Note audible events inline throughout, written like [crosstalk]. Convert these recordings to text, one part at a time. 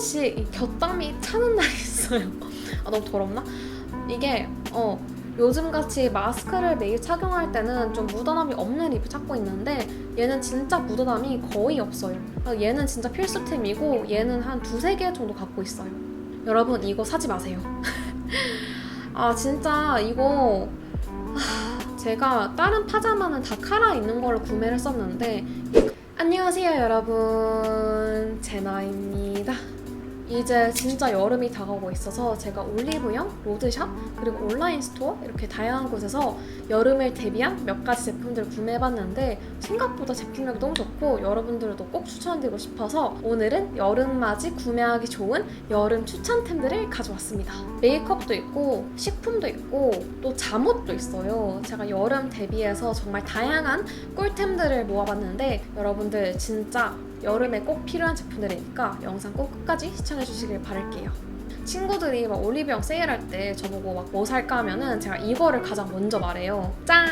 번씩 이 곁땀이 차는 날이 있어요. 아 너무 더럽나? 이게 어 요즘같이 마스크를 매일 착용할 때는 좀 묻어남이 없는 립을 찾고 있는데 얘는 진짜 묻어남이 거의 없어요. 아, 얘는 진짜 필수템이고 얘는 한 두세 개 정도 갖고 있어요. 여러분 이거 사지 마세요. [laughs] 아 진짜 이거 아, 제가 다른 파자마는 다 카라 있는 걸로 구매를 했었는데 안녕하세요 여러분 제나입니다 이제 진짜 여름이 다가오고 있어서 제가 올리브영, 로드샵, 그리고 온라인 스토어 이렇게 다양한 곳에서 여름을 대비한 몇 가지 제품들을 구매해봤는데 생각보다 제품력이 너무 좋고 여러분들도 꼭 추천드리고 싶어서 오늘은 여름맞이 구매하기 좋은 여름 추천템들을 가져왔습니다. 메이크업도 있고 식품도 있고 또 잠옷도 있어요. 제가 여름 대비해서 정말 다양한 꿀템들을 모아봤는데 여러분들 진짜 여름에 꼭 필요한 제품들이니까 영상 꼭 끝까지 시청해 주시길 바랄게요. 친구들이 막 올리브영 세일할 때 저보고 막 뭐 살까 하면은 제가 이거를 가장 먼저 말해요. 짠!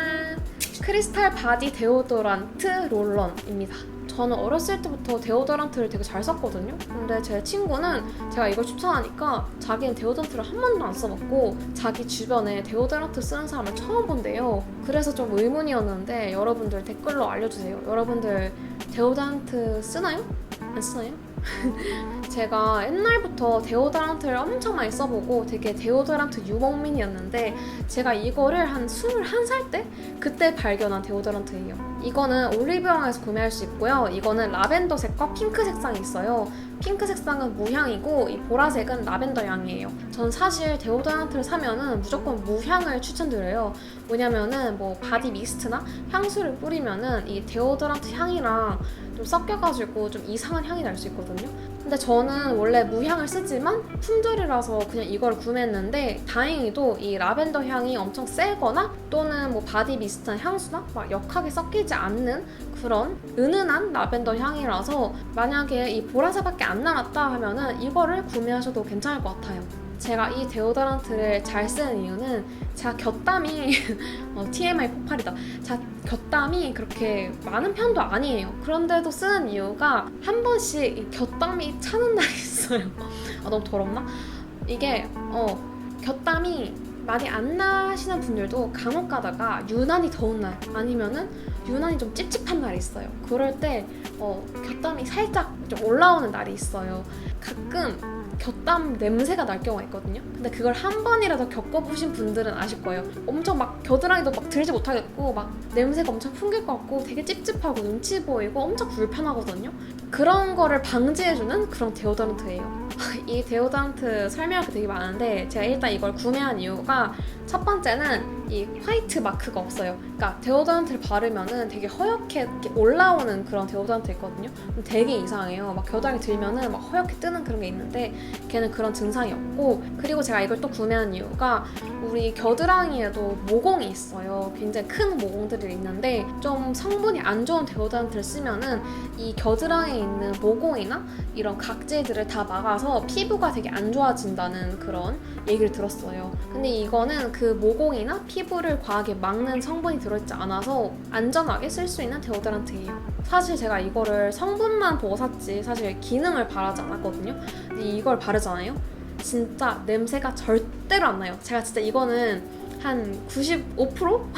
크리스탈 바디 데오도란트 롤런입니다. 저는 어렸을 때부터 데오도란트를 되게 잘 썼거든요. 근데 제 친구는 제가 이걸 추천하니까 자기는 데오도란트를 한 번도 안 써봤고 자기 주변에 데오도란트 쓰는 사람을 처음 본대요. 그래서 좀 의문이었는데 여러분들 댓글로 알려주세요. 여러분들 데오도란트 쓰나요? 안 쓰나요? [laughs] 제가 옛날부터 데오도란트를 엄청 많이 써보고 되게 데오도란트 유목민이었는데 제가 이거를 한 21살 때 그때 발견한 데오도란트예요. 이거는 올리브영에서 구매할 수 있고요. 이거는 라벤더 색과 핑크 색상이 있어요. 핑크 색상은 무향이고 이 보라색은 라벤더 향이에요. 전 사실 데오도란트를 사면은 무조건 무향을 추천드려요. 왜냐면은 뭐 바디 미스트나 향수를 뿌리면은 이 데오도란트 향이랑 좀 섞여가지고 좀 이상한 향이 날 수 있거든요. 근데 저는 원래 무향을 쓰지만 품절이라서 그냥 이걸 구매했는데 다행히도 이 라벤더 향이 엄청 세거나 또는 뭐 바디 미스트한 향수나 막 역하게 섞이지 않는 그런 은은한 라벤더 향이라서 만약에 이 보라색밖에 안 남았다 하면은 이거를 구매하셔도 괜찮을 것 같아요. 제가 이 데오더란트를 잘 쓰는 이유는 제가 곁땀이 [laughs] 어, TMI 폭발이다. 제가 곁땀이 그렇게 많은 편도 아니에요. 그런데도 쓰는 이유가 한 번씩 이 곁땀이 차는 날이 있어요. 아 너무 더럽나? 이게 어 곁땀이 많이 안 나시는 분들도 간혹 가다가 유난히 더운 날 아니면은 유난히 좀 찝찝한 날이 있어요. 그럴 때 어, 곁땀이 살짝 좀 올라오는 날이 있어요. 가끔 곁땀 냄새가 날 경우가 있거든요. 근데 그걸 한 번이라도 겪어보신 분들은 아실 거예요. 엄청 막 겨드랑이도 막 들지 못하겠고 막 냄새가 엄청 풍길 것 같고 되게 찝찝하고 눈치 보이고 엄청 불편하거든요. 그런 거를 방지해주는 그런 데오더런트예요. [laughs] 이 데오더런트 설명할 게 되게 많은데 제가 일단 이걸 구매한 이유가 첫 번째는 이 화이트 마크가 없어요. 그러니까 데오더런트를 바르면은 되게 허옇게 올라오는 그런 데오더런트 있거든요. 되게 이상해요. 막 겨드랑이 들면은 막 허옇게 뜨는 그런 게 있는데 걔는 그런 증상이 없고 그리고 제가 이걸 또 구매한 이유가 우리 겨드랑이에도 모공이 있어요. 굉장히 큰 모공들이 있는데 좀 성분이 안 좋은 데오더런트를 쓰면은 이 겨드랑이에 있는 모공이나 이런 각질들을 다 막아서 피부가 되게 안 좋아진다는 그런 얘기를 들었어요. 근데 이거는 그 모공이나 피부를 과하게 막는 성분이 들어있지 않아서 안전하게 쓸 수 있는 데오더란트예요. 사실 제가 이거를 성분만 보고 샀지 사실 기능을 바라지 않았거든요. 근데 이걸 바르잖아요. 진짜 냄새가 절대로 안 나요. 제가 진짜 이거는 한 95%?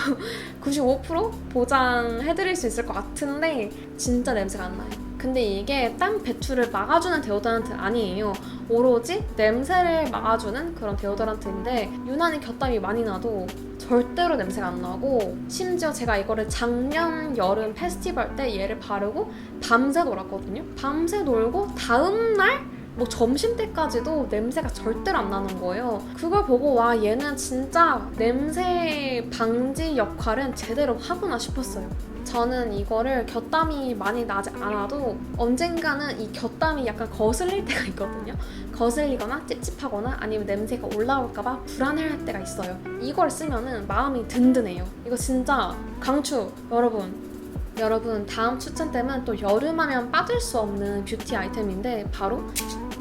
95% [laughs] 보장해드릴 수 있을 것 같은데 진짜 냄새가 안 나요. 근데 이게 땀 배출을 막아주는 데오더란트 아니에요. 오로지 냄새를 막아주는 그런 데오더란트인데 유난히 곁땀이 많이 나도 절대로 냄새가 안 나고 심지어 제가 이거를 작년 여름 페스티벌 때 얘를 바르고 밤새 놀았거든요. 밤새 놀고 다음날 뭐 점심 때까지도 냄새가 절대로 안 나는 거예요. 그걸 보고 와 얘는 진짜 냄새 방지 역할은 제대로 하구나 싶었어요. 저는 이거를 곁땀이 많이 나지 않아도 언젠가는 이 곁땀이 약간 거슬릴 때가 있거든요. 거슬리거나 찝찝하거나 아니면 냄새가 올라올까봐 불안해할 때가 있어요. 이걸 쓰면은 마음이 든든해요. 이거 진짜 강추 여러분. 여러분 다음 추천 템은 또 여름하면 빠질 수 없는 뷰티 아이템인데 바로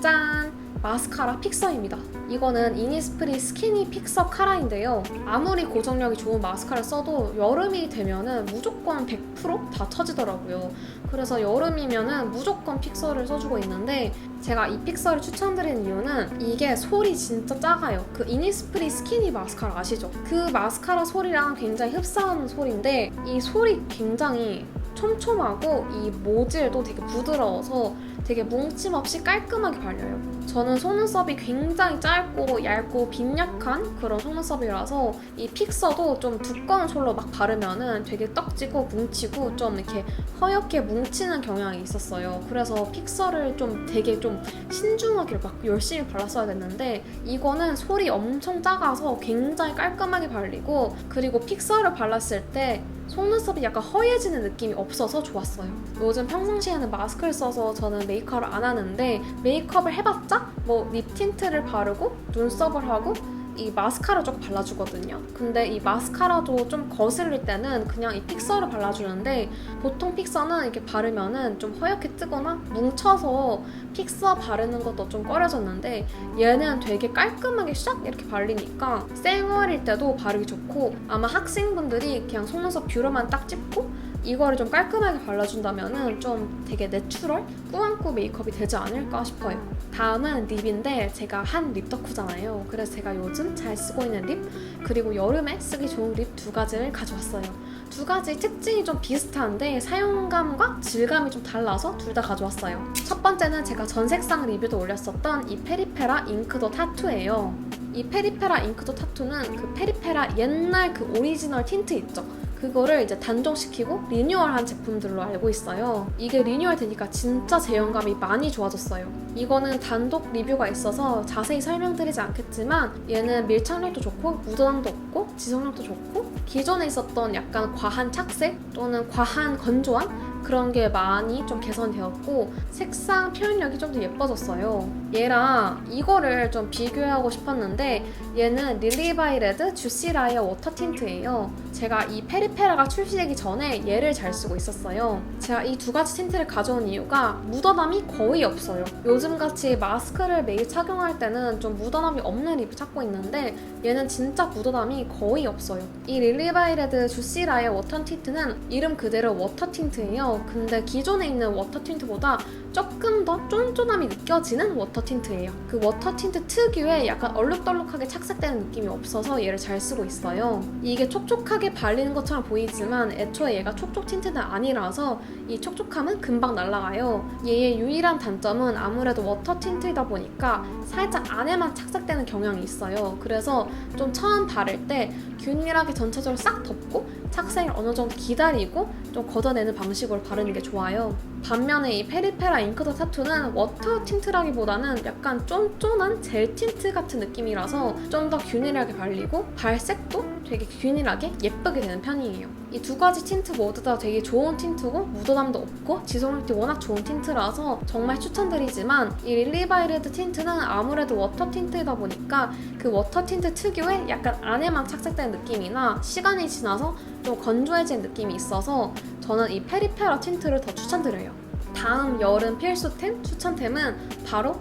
짠! 마스카라 픽서입니다. 이거는 이니스프리 스키니 픽서 카라인데요. 아무리 고정력이 좋은 마스카라를 써도 여름이 되면은 무조건 100%다 처지더라고요. 그래서 여름이면은 무조건 픽서를 써주고 있는데 제가 이 픽서를 추천드리는 이유는 이게 솔이 진짜 작아요. 그 이니스프리 스키니 마스카라 아시죠? 그 마스카라 솔이랑 굉장히 흡사한 솔인데 이 솔이 굉장히 촘촘하고 이 모질도 되게 부드러워서 되게 뭉침 없이 깔끔하게 발려요. 저는 속눈썹이 굉장히 짧고 얇고 빈약한 그런 속눈썹이라서 이 픽서도 좀 두꺼운 솔로 막 바르면은 되게 떡지고 뭉치고 좀 이렇게 허옇게 뭉치는 경향이 있었어요. 그래서 픽서를 좀 되게 좀 신중하게 막 열심히 발랐어야 됐는데 이거는 솔이 엄청 작아서 굉장히 깔끔하게 발리고 그리고 픽서를 발랐을 때 속눈썹이 약간 허해지는 느낌이 없어서 좋았어요. 요즘 평상시에는 마스크를 써서 저는 메이크업을 안 하는데 메이크업을 해봤자 뭐 립 틴트를 바르고 눈썹을 하고 이 마스카라 쪽 발라주거든요. 근데 이 마스카라도 좀 거슬릴 때는 그냥 이 픽서를 발라주는데 보통 픽서는 이렇게 바르면은 좀 허옇게 뜨거나 뭉쳐서 픽서 바르는 것도 좀 꺼려졌는데 얘는 되게 깔끔하게 샥 이렇게 발리니까 생얼일 때도 바르기 좋고 아마 학생분들이 그냥 속눈썹 뷰러만 딱 찝고 이거를 좀 깔끔하게 발라준다면은 좀 되게 내추럴 꾸안꾸 메이크업이 되지 않을까 싶어요. 다음은 립인데 제가 한 립 덕후잖아요. 그래서 제가 요즘 잘 쓰고 있는 립 그리고 여름에 쓰기 좋은 립 두 가지를 가져왔어요. 두 가지 특징이 좀 비슷한데 사용감과 질감이 좀 달라서 둘 다 가져왔어요. 첫 번째는 제가 전색상 리뷰도 올렸었던 이 페리페라 잉크더 타투예요. 이 페리페라 잉크더 타투는 그 페리페라 옛날 그 오리지널 틴트 있죠. 그거를 이제 단종시키고 리뉴얼한 제품들로 알고 있어요. 이게 리뉴얼 되니까 진짜 제형감이 많이 좋아졌어요. 이거는 단독 리뷰가 있어서 자세히 설명드리지 않겠지만 얘는 밀착력도 좋고 묻어남도 없고 지속력도 좋고 기존에 있었던 약간 과한 착색 또는 과한 건조함 그런 게 많이 좀 개선되었고 색상 표현력이 좀 더 예뻐졌어요. 얘랑 이거를 좀 비교하고 싶었는데 얘는 릴리바이 레드 주시 라이어 워터 틴트예요. 제가 이 페리페라가 출시되기 전에 얘를 잘 쓰고 있었어요. 제가 이 두 가지 틴트를 가져온 이유가 묻어남이 거의 없어요. 요즘같이 마스크를 매일 착용할 때는 좀 묻어남이 없는 립을 찾고 있는데 얘는 진짜 묻어남이 거의 없어요. 이 릴리바이 레드 주시 라이어 워터 틴트는 이름 그대로 워터 틴트예요. 근데 기존에 있는 워터 틴트보다 조금 더 쫀쫀함이 느껴지는 워터 틴트예요. 그 워터 틴트 특유의 약간 얼룩덜룩하게 착색되는 느낌이 없어서 얘를 잘 쓰고 있어요. 이게 촉촉하게 발리는 것처럼 보이지만 애초에 얘가 촉촉 틴트는 아니라서 이 촉촉함은 금방 날아가요. 얘의 유일한 단점은 아무래도 워터 틴트이다 보니까 살짝 안에만 착색되는 경향이 있어요. 그래서 좀 처음 바를 때 균일하게 전체적으로 싹 덮고 착색을 어느 정도 기다리고 좀 걷어내는 방식으로 바르는 게 좋아요. 반면에 이 페리페라 잉크더 타투는 워터 틴트라기보다는 약간 쫀쫀한 젤 틴트 같은 느낌이라서 좀 더 균일하게 발리고 발색도 되게 균일하게 예쁘게 되는 편이에요. 이 두 가지 틴트 모두 다 되게 좋은 틴트고 묻어남도 없고 지속력이 워낙 좋은 틴트라서 정말 추천드리지만 이 릴리바이레드 틴트는 아무래도 워터 틴트이다 보니까 그 워터 틴트 특유의 약간 안에만 착색된 느낌이나 시간이 지나서 좀 건조해진 느낌이 있어서 저는 이 페리페라 틴트를 더 추천드려요. 다음 여름 필수템 추천템은 바로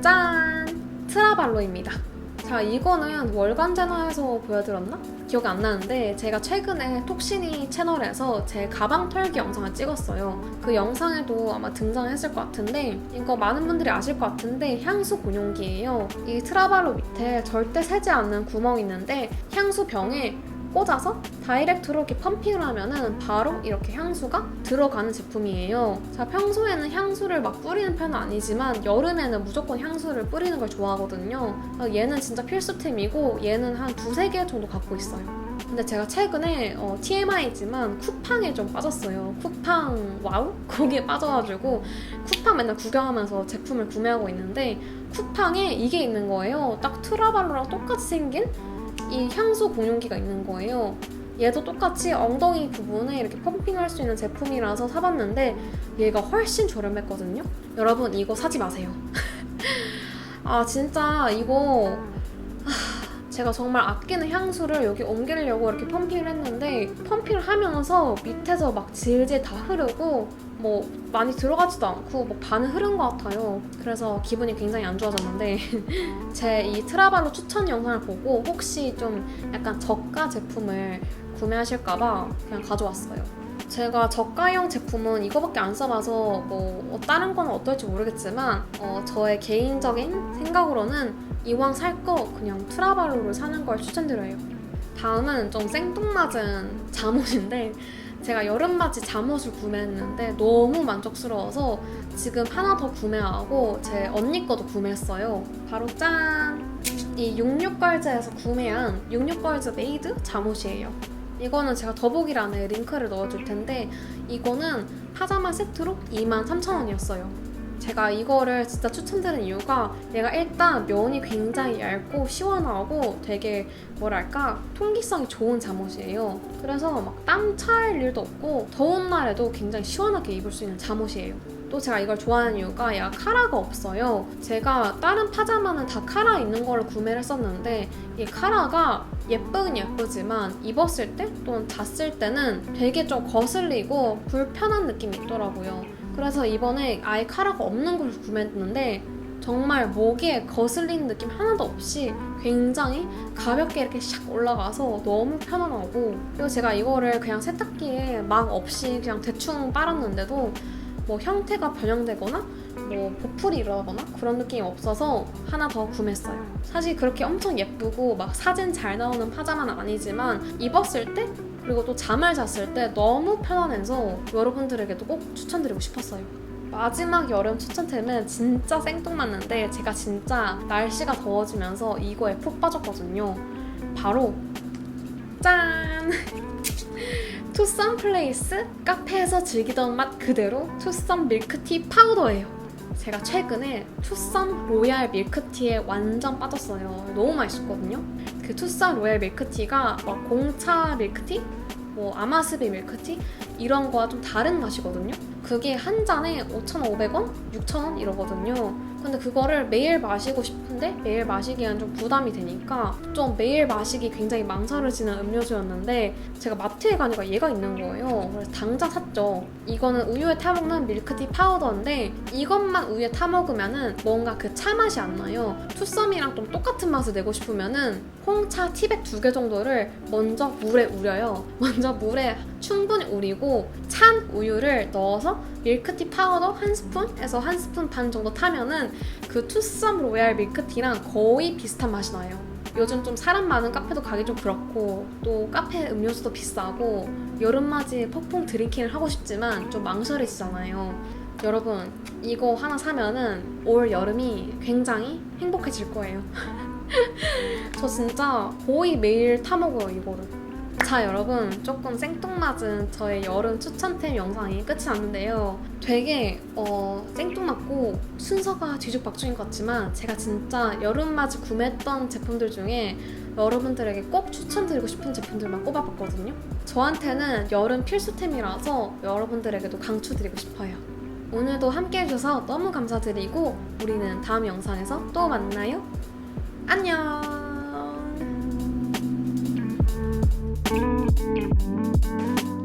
짠! 트라발로입니다. 자, 이거는 월간 제너에서 보여드렸나? 기억이 안 나는데 제가 최근에 톡시니 채널에서 제 가방 털기 영상을 찍었어요. 그 영상에도 아마 등장했을 것 같은데 이거 많은 분들이 아실 것 같은데 향수 공용기예요. 이 트라발로 밑에 절대 새지 않는 구멍이 있는데 향수 병에 꽂아서 다이렉트로 이렇게 펌핑을 하면은 바로 이렇게 향수가 들어가는 제품이에요. 자, 평소에는 향수를 막 뿌리는 편은 아니지만 여름에는 무조건 향수를 뿌리는 걸 좋아하거든요. 그래서 얘는 진짜 필수템이고 얘는 한 두세 개 정도 갖고 있어요. 근데 제가 최근에 어, TMI지만 쿠팡에 좀 빠졌어요. 쿠팡 와우? [laughs] 거기에 빠져가지고 쿠팡 맨날 구경하면서 제품을 구매하고 있는데 쿠팡에 이게 있는 거예요. 딱 트라발로랑 똑같이 생긴 이 향수 공용기가 있는 거예요. 얘도 똑같이 엉덩이 부분에 이렇게 펌핑할 수 있는 제품이라서 사봤는데 얘가 훨씬 저렴했거든요. 여러분 이거 사지 마세요. [laughs] 아 진짜 이거 아, 제가 정말 아끼는 향수를 여기 옮기려고 이렇게 펌핑을 했는데 펌핑을 하면서 밑에서 막 질질 다 흐르고 뭐 많이 들어가지도 않고 뭐 반은 흐른 것 같아요. 그래서 기분이 굉장히 안 좋아졌는데 [laughs] 제 이 트라바로 추천 영상을 보고 혹시 좀 약간 저가 제품을 구매하실까봐 그냥 가져왔어요. 제가 저가형 제품은 이거밖에 안 써봐서 뭐 어, 다른 건 어떨지 모르겠지만 어, 저의 개인적인 생각으로는 이왕 살 거 그냥 트라바로를 사는 걸 추천드려요. 다음은 좀 생뚱맞은 잠옷인데 제가 여름맞이 잠옷을 구매했는데 너무 만족스러워서 지금 하나 더 구매하고 제 언니 거도 구매했어요. 바로 짠! 이 66걸즈에서 구매한 66걸즈 메이드 잠옷이에요. 이거는 제가 더보기란에 링크를 넣어줄 텐데 이거는 파자마 세트로 23,000원이었어요. 제가 이거를 진짜 추천드린 이유가 얘가 일단 면이 굉장히 얇고 시원하고 되게 뭐랄까 통기성이 좋은 잠옷이에요. 그래서 막 땀 찰 일도 없고 더운 날에도 굉장히 시원하게 입을 수 있는 잠옷이에요. 또 제가 이걸 좋아하는 이유가 얘가 카라가 없어요. 제가 다른 파자마는 다 카라 있는 걸로 구매를 했었는데 이 카라가 예쁘긴 예쁘지만 입었을 때 또는 잤을 때는 되게 좀 거슬리고 불편한 느낌이 있더라고요. 그래서 이번에 아예 카라가 없는 걸 구매했는데 정말 목에 거슬리는 느낌 하나도 없이 굉장히 가볍게 이렇게 샥 올라가서 너무 편안하고 그리고 제가 이거를 그냥 세탁기에 막 없이 그냥 대충 빨았는데도 뭐 형태가 변형되거나 뭐 보풀이 일어나거나 그런 느낌이 없어서 하나 더 구매했어요. 사실 그렇게 엄청 예쁘고 막 사진 잘 나오는 파자마는 아니지만 입었을 때 그리고 또 잠을 잤을 때 너무 편안해서 여러분들에게도 꼭 추천드리고 싶었어요. 마지막 여름 추천템은 진짜 생뚱맞는데 제가 진짜 날씨가 더워지면서 이거에 푹 빠졌거든요. 바로 짠! [laughs] 투썸 플레이스 카페에서 즐기던 맛 그대로 투썸 밀크티 파우더예요. 제가 최근에 투썸 로얄 밀크티에 완전 빠졌어요. 너무 맛있었거든요. 그 투썸 로얄 밀크티가 막 공차 밀크티, 뭐 아마스비 밀크티 이런 거와 좀 다른 맛이거든요. 그게 한 잔에 5,500원, 6,000원 이러거든요. 근데 그거를 매일 마시고 싶은데 매일 마시기엔 좀 부담이 되니까 좀 매일 마시기 굉장히 망설여지는 음료수였는데 제가 마트에 가니까 얘가 있는 거예요. 그래서 당장 샀죠. 이거는 우유에 타먹는 밀크티 파우더인데 이것만 우유에 타먹으면은 뭔가 그 차 맛이 안 나요. 투썸이랑 좀 똑같은 맛을 내고 싶으면은 홍차 티백 두 개 정도를 먼저 물에 우려요. [laughs] 먼저 물에 충분히 우리고 찬 우유를 넣어 서 밀크티 파우더 한 스푼에서 한 스푼 반 정도 타면은 그 투썸 로얄 밀크티랑 거의 비슷한 맛이 나요. 요즘 좀 사람 많은 카페도 가기 좀 그렇고 또 카페 음료수도 비싸고 여름맞이 폭풍 드링킹을 하고 싶지만 좀 망설이시잖아요. 여러분 이거 하나 사면은 올 여름이 굉장히 행복해질 거예요. [laughs] 저 진짜 거의 매일 타 먹어요 이거를. 자 여러분. 조금 생뚱맞은 저의 여름 추천템 영상이 끝이 났는데요. 되게 어, 생뚱맞고 순서가 뒤죽박죽인 것 같지만 제가 진짜 여름맞이 구매했던 제품들 중에 여러분들에게 꼭 추천드리고 싶은 제품들만 꼽아봤거든요. 저한테는 여름 필수템이라서 여러분들에게도 강추드리고 싶어요. 오늘도 함께 해주셔서 너무 감사드리고 우리는 다음 영상에서 또 만나요. 안녕 Thank you.